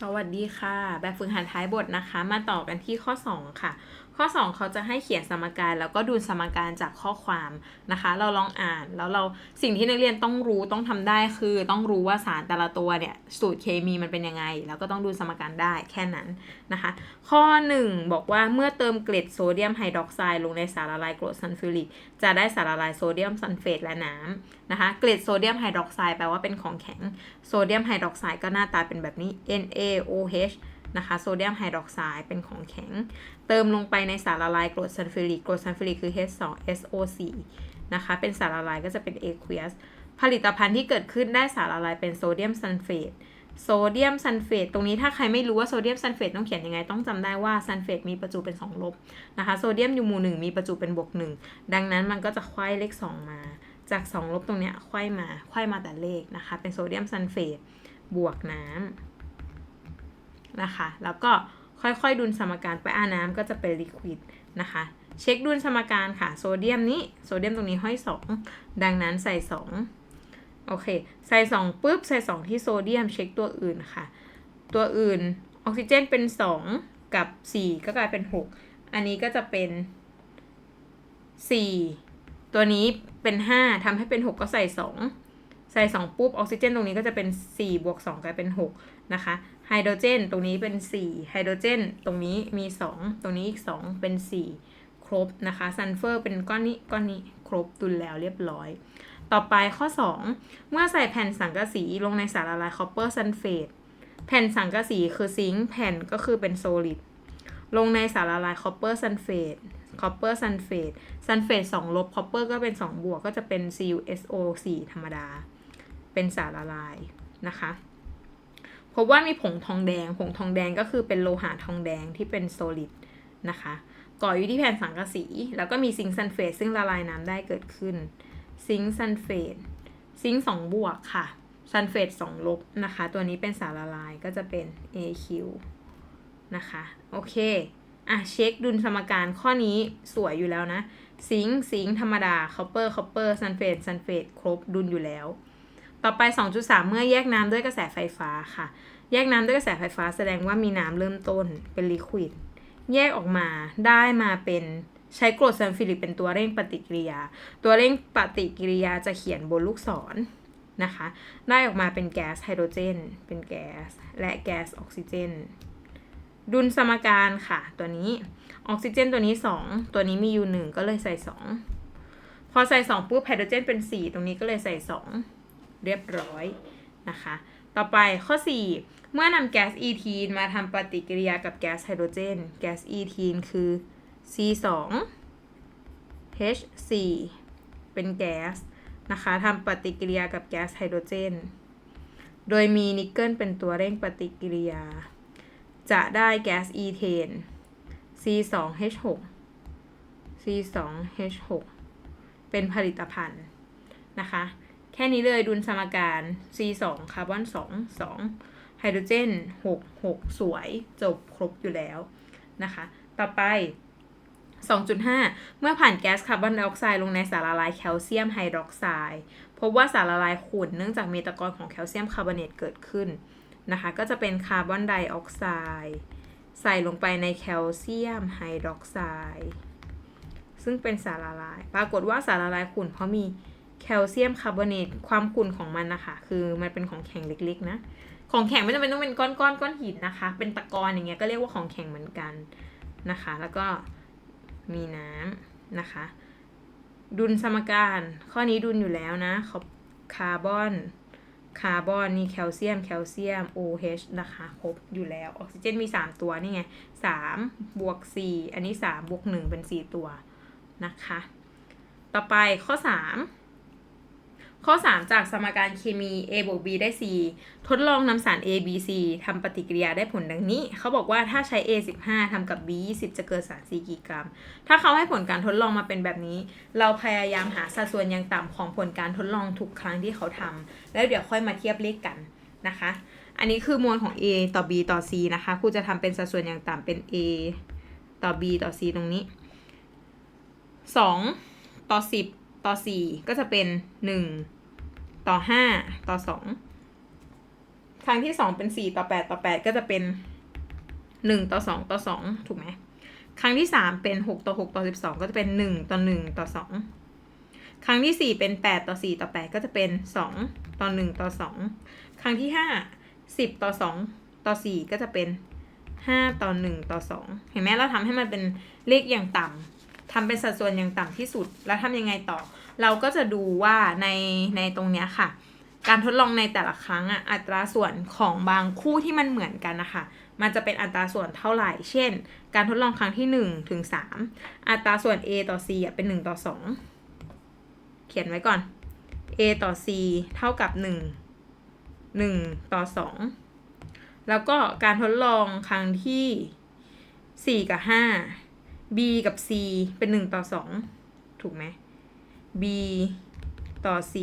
สวัสดีค่ะ แบบฝึกหัดท้ายบทนะคะ มาต่อกันที่ข้อ 2 ค่ะข้อ 2 เขาจะให้เขียนสมการแล้วก็ดูสมการจากข้อความนะคะ เราลองอ่านแล้วเราสิ่งที่นักเรียนต้องรู้ต้องทำได้คือ ต้องรู้ว่าสารแต่ละตัวเนี่ยสูตรเคมีมันเป็นยังไง แล้วก็ต้องดูสมการได้แค่นั้นนะคะ ข้อ 1 บอกว่าเมื่อเติมเกล็ดโซเดียมไฮดรอกไซด์ลงในสารละลายกรดซัลฟูริกจะได้สารละลายโซเดียมซัลเฟตและน้ำนะคะ เกล็ดโซเดียมไฮดรอกไซด์แปลว่าเป็นของแข็งโซเดียมไฮดรอกไซด์ก็หน้าตาเป็นแบบนี้ NaOH นะคะโซเดียมไฮดรอกไซด์เป็นของแข็ง เติมลงไปในสารละลายกรดซัลฟูริกกรดซัลฟูริกคือ H2SO4 นะคะเป็นสารละลายก็จะเป็น aqueous ผลิตภัณฑ์ที่เกิดขึ้นได้สารละลายเป็นโซเดียมซัลเฟตโซเดียมซัลเฟตตรงนี้ถ้าใครไม่รู้ว่าโซเดียมซัลเฟตต้องเขียนยังไง ต้องจำได้ว่าซัลเฟตมีประจุเป็น 2 ลบนะคะโซเดียมอยู่หมู่ 1 มีประจุเป็นบวก 1 ดังนั้นมันก็จะควายเลข 2 มา จาก 2 ลบตรงเนี้ยควายมาควายมาแต่เลขนะคะ เป็นโซเดียมซัลเฟตบวกน้ำ นะคะ แล้วก็ค่อยๆดุลสมการไปอาน้ำก็จะเป็นลิควิดนะคะ เช็คดุลสมการค่ะ โซเดียมนี้ โซเดียมตรงนี้ห้อย 2 ดังนั้นใส่ 2 โอเค ใส่ 2ปุ๊บ ใส่ 2 ที่โซเดียม เช็คตัวอื่นค่ะ ตัวอื่นออกซิเจนเป็น 2 กับ 4 ก็กลายเป็น 6 อันนี้ก็จะเป็น 4 ตัวนี้เป็น 5ทำให้เป็น 6 ก็ใส่ 2 ใส่ 2 ปุ๊บ ออกซิเจนตรงนี้ก็จะเป็น 4 บวก 2 กลายเป็น 6 นะคะ ไฮโดรเจน ตรงนี้เป็น 4 ไฮโดรเจน ตรงนี้มี 2 ตรงนี้อีก 2 เป็น 4 ครบนะคะซัลเฟอร์เป็นก้อนนี้ก้อนนี้ครบดุลแล้วเรียบร้อย ต่อไปข้อ 2 เมื่อใส่แผ่นสังกะสีลงในสารละลายคอปเปอร์ซัลเฟตแผ่นสังกะสีคือซิงค์แผ่นก็คือเป็นโซลิดลงในสารละลายคอปเปอร์ซัลเฟตคอปเปอร์ซัลเฟตซัลเฟต2ลบคอปเปอร์ก็เป็น 2 บวกก็จะเป็น CuSO4 ธรรมดา เป็นสารละลายนะคะ พบว่ามีผงทองแดง ผงทองแดงก็คือเป็นโลหะทองแดงที่เป็นโซลิดนะคะก่ออยู่ที่แผ่นสังกะสี แล้วก็มีซิงค์ซัลเฟตซึ่งละลายน้ำได้เกิดขึ้น ซิงค์ซัลเฟตซิงค์2บวกค่ะซัลเฟต2ลบนะคะ ตัวนี้เป็นสารละลายก็จะเป็น AQ นะคะ โอเค อะ เช็คดุลสมการข้อนี้สวยอยู่แล้วนะ ซิงค์ซิงค์ธรรมดาคอปเปอร์คอปเปอร์ซัลเฟตซัลเฟตครบดุลอยู่แล้ว ต่อไป 2.3 เมื่อแยกน้ำด้วยกระแสไฟฟ้าค่ะ แยกน้ำด้วยกระแสไฟฟ้าแสดงว่ามีน้ำเริ่มต้นเป็นลิควิด แยกออกมาได้มาเป็นใช้กรดซัลฟิริกเป็นตัวเร่งปฏิกิริยา ตัวเร่งปฏิกิริยาจะเขียนบนลูกศรนะคะ ได้ออกมาเป็นแก๊สไฮโดรเจน เป็นแก๊ส และแก๊สออกซิเจน ดุลสมการค่ะ ตัวนี้ ออกซิเจนตัวนี้ 2 ตัวนี้มีอยู่1ก็เลยใส่ 2 พอใส่ 2 ปุ๊บไฮโดรเจนเป็น 4 ตรงนี้ก็เลยใส่ 2 เรียบร้อยนะคะ ต่อไปข้อ 4 เมื่อนำแก๊สอีทีนมาทำปฏิกิริยากับแก๊สไฮโดรเจน แก๊สอีทีนคือ C2 H4 เป็นแก๊สนะคะทำปฏิกิริยากับแก๊สไฮโดรเจน โดยมีนิกเกิลเป็นตัวเร่งปฏิกิริยา จะได้แก๊สอีเทน C2H6 C2H6 เป็นผลิตภัณฑ์นะคะ แค่นี้เลยดุลสมการ C2 คาร์บอน2 2ไฮโดรเจน6 6 สวยจบครบอยู่แล้วนะคะ ต่อไป 2.5 เมื่อผ่านแก๊สคาร์บอนไดออกไซด์ลงในสารละลายแคลเซียมไฮดรอกไซด์พบว่าสารละลายขุ่นเนื่องจากมีตะกอนของแคลเซียมคาร์บอเนตเกิดขึ้นนะคะ ก็จะเป็นคาร์บอนไดออกไซด์ใส่ลงไปในแคลเซียมไฮดรอกไซด์ซึ่งเป็นสารละลาย ปรากฏว่าสารละลายขุ่นเพราะมี แคลเซียมคาร์บอเนตความขุ่นของมันนะคะคือมันเป็นของแข็งเล็กๆนะของแข็งไม่จำเป็นต้องเป็นก้อนๆก้อนหินนะคะ เป็นตะกอนอย่างเงี้ยก็เรียกว่าของแข็งเหมือนกันนะคะ แล้วก็มีน้ำนะคะ ดุลสมการ ข้อนี้ดุลอยู่แล้วนะคาร์บอนคาร์บอนนี่แคลเซียมแคลเซียม OH นะคะครบอยู่แล้วออกซิเจนมี 3 ตัวนี่ไง3บวก4อันนี้3บวก1เป็น 4 ตัวนะคะ ต่อไปข้อ 3 ข้อ 3 จากสมการเคมี A บวก B ได้ C ทดลองนำสาร A B C ทำปฏิกิริยาได้ผลดังนี้ เขาบอกว่าถ้าใช้ A 15ทำกับ B 20 จะเกิดสาร C กี่กรัม ถ้าเขาให้ผลการทดลองมาเป็นแบบนี้ เราพยายามหาสัดส่วนย่างต่ำของผลการทดลองทุกครั้งที่เขาทำแล้วเดี๋ยวค่อยมาเทียบเลขกันนะคะ อันนี้คือมวลของ A ต่อ B ต่อ C นะคะครูจะทำเป็นสัดส่วนอย่างต่ำเป็น A ต่อ B ต่อ C ตรงนี้ 2 ต่อ 10 ต่อ 4 ก็จะเป็น 1 ต่อ5ต่อ2ครั้งที่สองเป็นสี่ต่อแปดต่อแปดก็จะเป็นหนึ่งต่อสองต่อสองถูกไหมครั้งที่สามเป็นหกต่อหกต่อสิบสองก็จะเป็นหนึ่งต่อหนึ่งต่อสองครั้งที่สี่เป็นแปดต่อสี่ต่อแปดก็จะเป็นสองต่อหนึ่งต่อสองครั้งที่ห้าสิบต่อสองต่อสี่ก็จะเป็นห้าต่อหนึ่งต่อสองเห็นไหมเราทำให้มันเป็นเลขอย่างต่ำทำเป็นสัดส่วนอย่างต่ำที่สุด แล้วทำยังไงต่อ เราก็จะดูว่าในในตรงเนี้ยค่ะ การทดลองในแต่ละครั้งอะอัตราส่วนของบางคู่ที่มันเหมือนกันนะคะมันจะเป็นอัตราส่วนเท่าไหร่ เช่น การทดลองครั้งที่1ถึง3อัตราส่วน a ต่อ c อะเป็น1ต่อ2 เขียนไว้ก่อน a ต่อ c เท่ากับ 1 1 ต่อ 2 แล้วก็การทดลองครั้งที่ 4 กับ 5 b กับ c เป็น 1 ต่อ 2 ถูกไหม b ต่อ c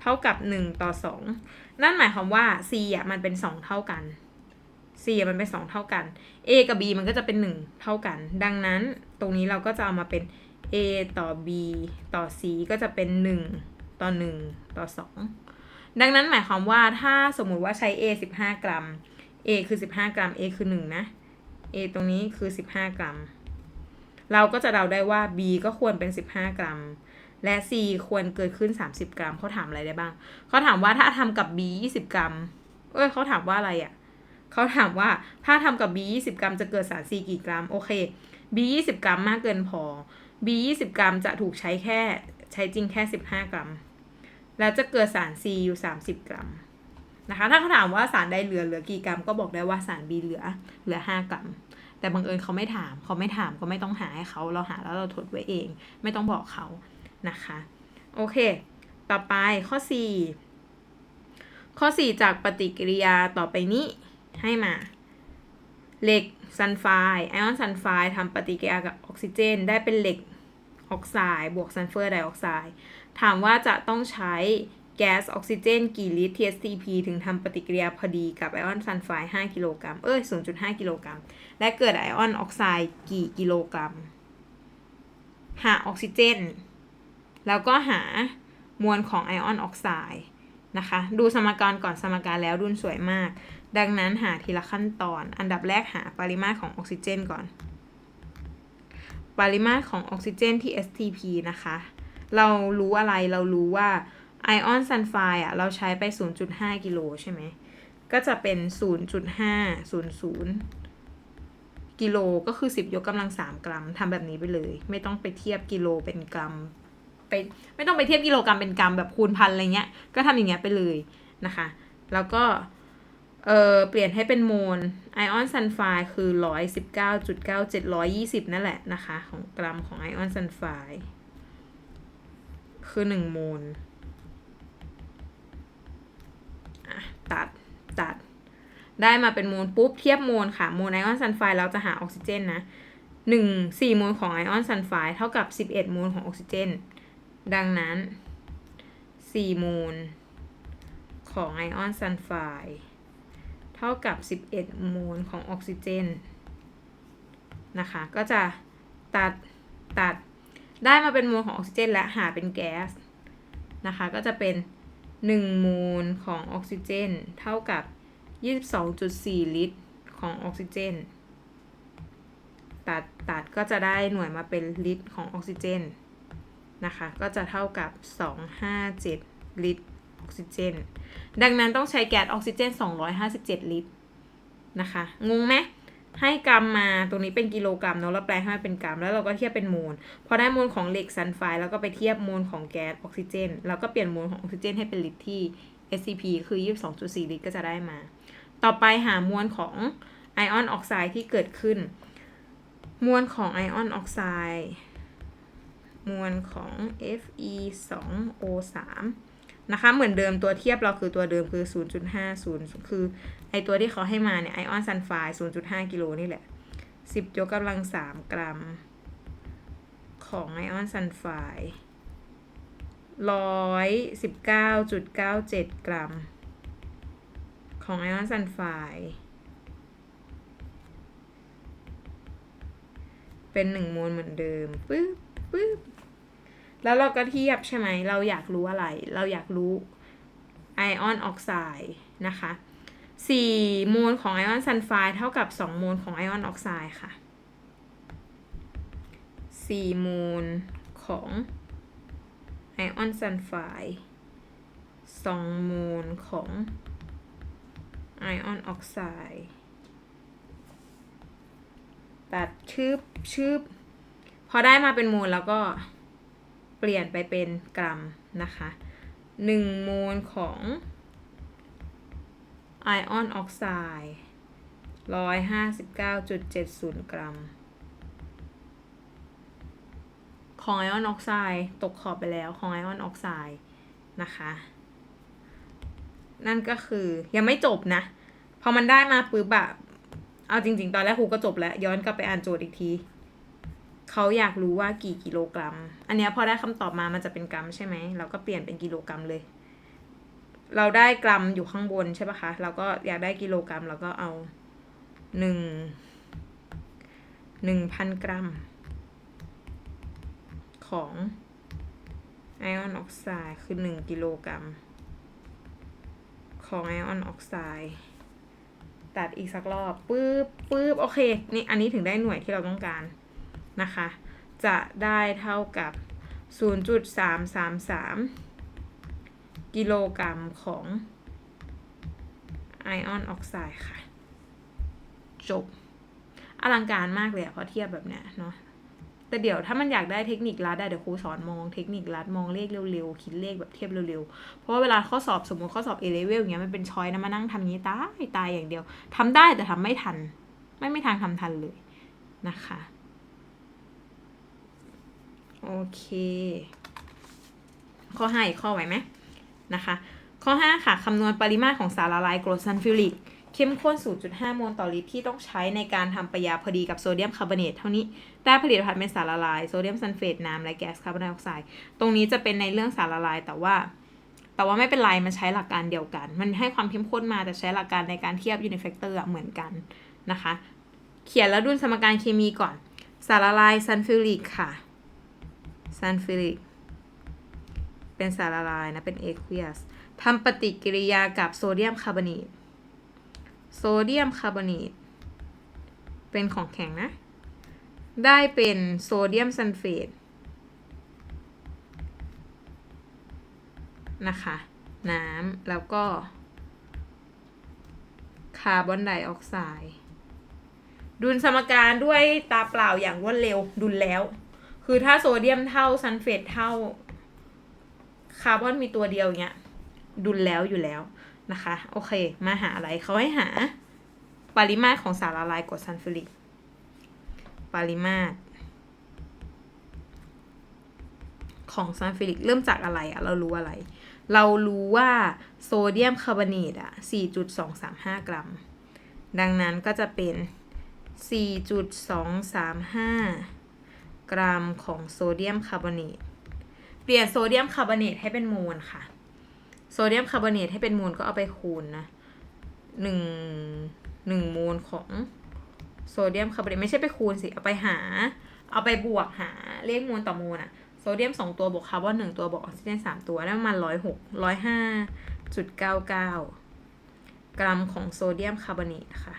เท่ากับ 1 ต่อ 2 นั่นหมายความว่า c อะมันเป็น 2 เท่ากัน c อะมันเป็น 2 เท่ากัน a กับ b มันก็จะเป็น 1 เท่ากัน ดังนั้นตรงนี้เราก็จะเอามาเป็น a ต่อ b ต่อ c ก็จะเป็น 1 ต่อ 1 ต่อ 2 ดังนั้นหมายความว่าถ้าสมมุติว่าใช้ a 15 กรัม a คือ 15 กรัม a คือ 1 นะ a ตรงนี้คือ 15 กรัม เราก็จะเดาได้ว่า b ก็ควรเป็น 15 กรัม และ C ควรเกิดขึ้น 30 กรัม เขาถามอะไรได้บ้าง เขาถามว่าถ้าทำกับ B 20 กรัม เอ้ยเขาถามว่าอะไรอะ่ะเขาถามว่าถ้าทำกับ B 20 กรัมจะเกิดสาร C กี่กรัม โอเค B 20 กรัมมากเกินพอ B 20 กรัมจะถูกใช้แค่ใช้จริงแค่ 15 กรัม แล้วจะเกิดสาร C อยู่ 30 กรัมนะคะ ถ้าเขาถามว่าสารใดเหลือเหลือกี่กรัม ก็บอกได้ว่าสาร B เหลือเหลือ 5 กรัม แต่บังเอิญเขาไม่ถามเขาไม่ถามก็ไม่ต้องหาให้เขาเราหาแล้วเราทดไว้เอง ไม่ต้องบอกเขานะคะ โอเค ต่อไปข้อ 4 ข้อ 4 จากปฏิกิริยาต่อไปนี้ให้มาเหล็กซัลไฟไอออนซัลไฟทำปฏิกิริยากับออกซิเจน ได้เป็นเหล็กออกไซด์บวกซัลเฟอร์ไดออกไซด์ถามว่าจะต้องใช้ แก๊สออกซิเจนกี่ลิตร TSTP ถึงทำปฏิกิริยาพอดีกับไอออนซัลไฟด์5กิโลกรัมเอ้ย 0.5 กิโลกรัม และเกิดไอออนออกไซด์กี่กิโลกรัม หาออกซิเจน แล้วก็หามวลของไอออนออกไซด์นะคะ ดูสมการก่อนสมการแล้วดุนสวยมาก ดังนั้นหาทีละขั้นตอน อันดับแรกหาปริมาตรของออกซิเจนก่อน ปริมาตรของออกซิเจนที่ STP นะคะ เรารู้อะไรเรารู้ว่า ไอออนซัลไฟอะเราใช้ไป 0.5 กิโลใช่ไหม ก็จะเป็น 0.500 กิโลก็คือ 10 ยกกำลัง 3 กรัมทำแบบนี้ไปเลย ไม่ต้องไปเทียบกิโลเป็นกรัมไปไม่ต้องไปเทียบกิโลกรัมเป็นกรัมแบบคูณพันอะไรเงี้ย ก็ทำอย่างเงี้ยไปเลยนะคะ แล้วก็เออเปลี่ยนให้เป็นโมลไอออนซัลไฟด์คือ 119.9720 นั่นแหละนะคะ ของกรัมของไอออนซัลไฟคือ 1 โมลอะ ตัดตัด ได้มาเป็นโมลปุ๊บเทียบโมลค่ะโมลไอออนซัลไฟด์เราจะหาออกซิเจนนะหนึ่งสี่โมลของไอออนซัลไฟด์เท่ากับสิบเอ็ดโมลของออกซิเจน ดังนั้นสี่โมลของไอออนซัลไฟด์เท่ากับสิบเอ็ดโมลของออกซิเจนนะคะ ก็จะตัดตัดได้มาเป็นโมลของออกซิเจนและหาเป็นแก๊สนะคะ ก็จะเป็น หนึ่งโมลของออกซิเจน เท่ากับ 22.4 ลิตรของออกซิเจน ตัดตัดก็จะได้หน่วยมาเป็นลิตรของออกซิเจนนะคะ ก็จะเท่ากับ 257 ลิตรออกซิเจน ดังนั้นต้องใช้แก๊สออกซิเจน 257 ลิตรนะคะ งงไหม ให้กรัมมาตรงนี้เป็นกิโลกรัมเนาะเราแปลให้มันเป็นกรัม แล้วเราก็เทียบเป็นโมลพอได้โมลของเหล็กซัลไฟแล้วก็ไปเทียบโมลของแก๊สออกซิเจน แล้วก็เปลี่ยนโมลของออกซิเจนให้เป็นลิตรที่ SCP คือ 22.4 ลิตรก็จะได้มา ต่อไปหามวลของไอออนออกไซด์ที่เกิดขึ้น มวลของไอออนออกไซด์มวลของ Fe 2 O 3 นะคะเหมือนเดิมตัวเทียบเราคือตัวเดิมคือ 0.50คือ ไอตัวที่เขาให้มาเนี่ยไอออนซัลไฟด์0.5 กิโลนี่แหละ 10 ยกกำลัง 3 กรัม ของไอออนซัลไฟด์119.97 กรัม ของไอออนซัลไฟเป็น1โมลเหมือนเดิมปึ๊บปึ๊บแล้วเราก็เทียบใช่ไหม เราอยากรู้อะไร เราอยากรู้ไอออนออกไซด์นะคะ 4 โมลของไอออนซัลไฟด์เท่ากับ 2 โมลของไอออนออกไซด์ค่ะ 4 โมลของไอออนซัลไฟด์2 โมลของไอออนออกไซด์ตัดชืบชืบพอได้มาเป็นโมลแล้วก็เปลี่ยนไปเป็นกรัมนะคะ 1 โมลของ ไอออนออกไซด์159.70กรัม ของไอออนออกไซด์ตกขอบไปแล้วของไอออนออกไซด์นะคะ นั่นก็คือยังไม่จบนะ พอมันได้มาปุ๊บอะเอาจริง ๆ ตอนแรกครูก็จบแล้ว ย้อนกลับไปอ่านโจทย์อีกทีเขาอยากรู้ว่ากี่กิโลกรัม อันเนี้ยพอได้คำตอบมามันจะเป็นกรัมใช่ไหมเราก็เปลี่ยนเป็นกิโลกรัมเลย เราได้กรัมอยู่ข้างบนใช่ปะคะ เราก็อยากได้กิโลกรัมเราก็เอาหนึ่งหนึ่งพันกรัม ของไอออนออกไซด์คือหนึ่งกิโลกรัม ของไอออนออกไซด์ตัดอีกสักรอบปื๊บปื๊บโอเค นี่อันนี้ถึงได้หน่วยที่เราต้องการนะคะ จะได้เท่ากับ 0.333 กิโลกรัมของไอออนออกไซด์ค่ะ จบ อลังการมากเลยอะพอเทียบแบบเนี้ยเนาะแต่เดี๋ยวถ้ามันอยากได้เทคนิคลัดอะเดี๋ยวครูสอนมองเทคนิคลัดมองเลขเร็วๆ คิดเลขแบบเทียบเร็วๆ เพราะว่าเวลาข้อสอบสมมติข้อสอบ A level อย่างเงี้ยมันเป็นช้อยนะมานั่งทำอย่างนี้ตายตายอย่างเดียวทำได้แต่ทำไม่ทัน ไม่ไม่ทางทำทันเลยนะคะ โอเค ข้อห้าอีกข้อไหวไหม นะคะข้อ 5 ค่ะคำนวณปริมาตรของสารละลายกรดซัลฟิวริกเข้มข้น 0.5 โมลต่อลิตรที่ต้องใช้ในการทำปยาพอดีกับโซเดียมคาร์บอเนตเท่านี้ ได้ผลิตภัณฑ์เป็นสารละลายโซเดียมซัลเฟตน้ำและแก๊สคาร์บอนไดออกไซด์ ตรงนี้จะเป็นในเรื่องสารละลายแต่ว่า แต่ว่าไม่เป็นไร มันใช้หลักการเดียวกัน มันให้ความเข้มข้นมาแต่ใช้หลักการในการเทียบยูนิแฟกเตอร์เหมือนกันนะคะ เขียนแล้วดุลสมการเคมีก่อน สารละลายซัลฟิวริกค่ะซัลฟิวริก เป็นสารละลายนะ เป็น aqueous ทำปฏิกิริยากับโซเดียมคาร์บอเนต โซเดียมคาร์บอเนต เป็นของแข็งนะ ได้เป็นโซเดียมซัลเฟตนะคะ น้ำ แล้วก็คาร์บอนไดออกไซด์ดุลสมการด้วยตาเปล่าอย่างรวดเร็วดุลแล้ว คือถ้าโซเดียมเท่าซัลเฟตเท่า คาร์บอนมีตัวเดียวเนี้ยดุลแล้วอยู่แล้วนะคะ โอเค มาหาอะไรเขาให้หา ปริมาตรของสารละลายกรดซัลฟูริก ปริมาตร ของซัลฟูริกเริ่มจากอะไรอะเรารู้อะไร เรารู้ว่าโซเดียมคาร์บอเนตอะ4.235 กรัม ดังนั้นก็จะเป็น 4.235 กรัมของโซเดียมคาร์บอเนต ปลี่ยนโซเดียมคาร์บอเนตให้เป็นโมลค่ะ โซเดียมคาร์บอเนตให้เป็นโมลก็เอาไปคูณนะหนึ่งหนึ่งโมลของโซเดียมคาร์บอเนตไม่ใช่ไปคูณสิ เอาไปหา เอาไปบวกหาเลขโมลต่อโมลอะโซเดียมสองตัวบวกคาร์บอนหนึ่งตัวบวกออกซิเจนสามตัวได้ประมาณร้อยหกร้อยห้าจุดเก้าเก้ากรัมของโซเดียมคาร์บอเนตค่ะ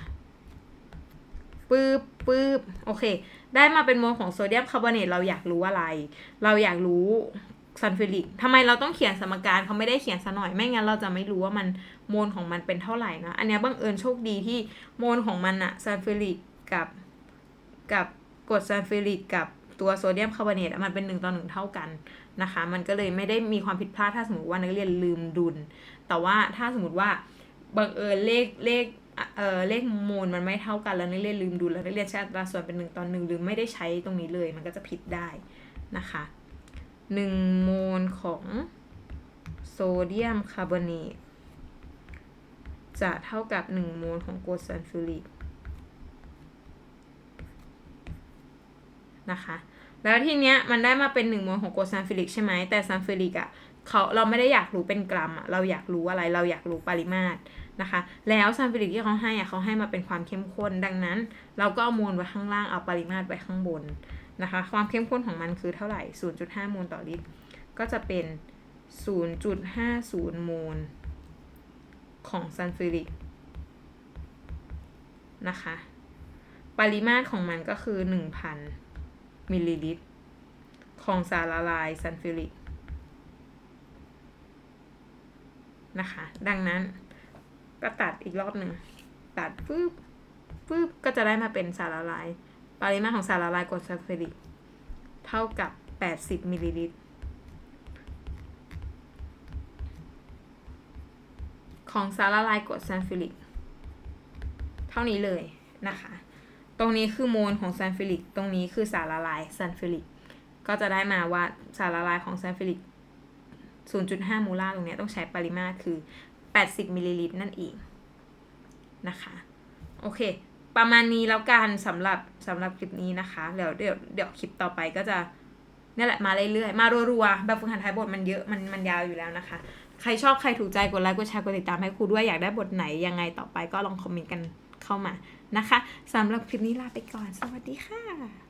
ปื๊บปื๊บโอเค ได้มาเป็นโมลของโซเดียมคาร์บอเนตเราอยากรู้อะไร เราอยากรู้ ซัลฟิริกทำไมเราต้องเขียนสมการเขาไม่ได้เขียนซะหน่อยไม่งั้นเราจะไม่รู้ว่ามันโมลของมันเป็นเท่าไหร่นะอันนี้บังเอิญโชคดีที่โมลของมันอะซัลฟิริกกับกับกรดซัลฟิริกกับตัวโซเดียมคาร์บอเนตมันเป็นหนึ่งต่อหนึ่งเท่ากันนะคะ มันก็เลยไม่ได้มีความผิดพลาดถ้าสมมติว่านักเรียนลืมดุล แต่ว่าถ้าสมมติว่าบังเอิญเลขเลขเอ่อเลขโมลมันไม่เท่ากันแล้วนักเรียนลืมดุลแล้วนักเรียนใช้อัตราส่วนเป็นหนึ่งต่อหนึ่งหรือไม่ได้ใช้ตรงนี้เลย มันก็จะผิดได้นะคะ หนึ่งโมลของโซเดียมคาร์บอเนตจะเท่ากับหนึ่งโมลของกรดซัลฟูริกนะคะ แล้วทีเนี้ยมันได้มาเป็นหนึ่งโมลของกรดซัลฟูริกใช่ไหม แต่ซัลฟูริกอะ่ะเขาเราไม่ได้อยากรู้เป็นกรัมอะเราอยากรู้อะไร เราอยากรู้ปริมาตรนะคะ แล้วซัลฟูริกที่เขาให้อะเขาให้มาเป็นความเข้มข้น ดังนั้น เราก็เอาโมลไว้ข้างล่าง เอาปริมาตรไว้ข้างบน นะคะ ความเข้มข้นของมันคือเท่าไหร่ 0.5 โมลต่อลิตร ก็จะเป็น 0.50 โมล ของซัลฟิริกนะคะ ปริมาตรของมันก็คือ 1,000 มิลลิลิตร ของสารละลายซัลฟิริกนะคะ ดังนั้นก็ตัดอีกรอบหนึ่ง ตัดปึ๊บปึ๊บก็จะได้มาเป็นสารละลาย ปริมาตรของสารละลายกรดซัลฟิริกเท่ากับ 80มิลลิลิตร ของสารละลายกรดซัลฟิริก เท่านี้เลยนะคะ ตรงนี้คือโมลของซัลฟิริก ตรงนี้คือสารละลายซัลฟิริก ก็จะได้มาว่าสารละลายของซัลฟิริก 0.5 มูลาร์ตรงนี้ต้องใช้ปริมาตรคือ 80มิลลิลิตรนั่นเองนะคะ โอเค ประมาณนี้แล้วกันสำหรับสำหรับคลิปนี้นะคะเดี๋ยวเดี๋ยวเดี๋ยวคลิปต่อไปก็จะนี่แหละมาเรื่อยๆ มารัวๆ แบบฝึกหัดท้ายบทมันเยอะมันมันยาวอยู่แล้วนะคะ ใครชอบใครถูกใจกดไลค์กดแชร์กดติดตามให้ครูด้วยอยากได้บทไหนยังไงต่อไปก็ลองคอมเมนต์กันเข้ามานะคะสำหรับคลิปนี้ลาไปก่อน สวัสดีค่ะ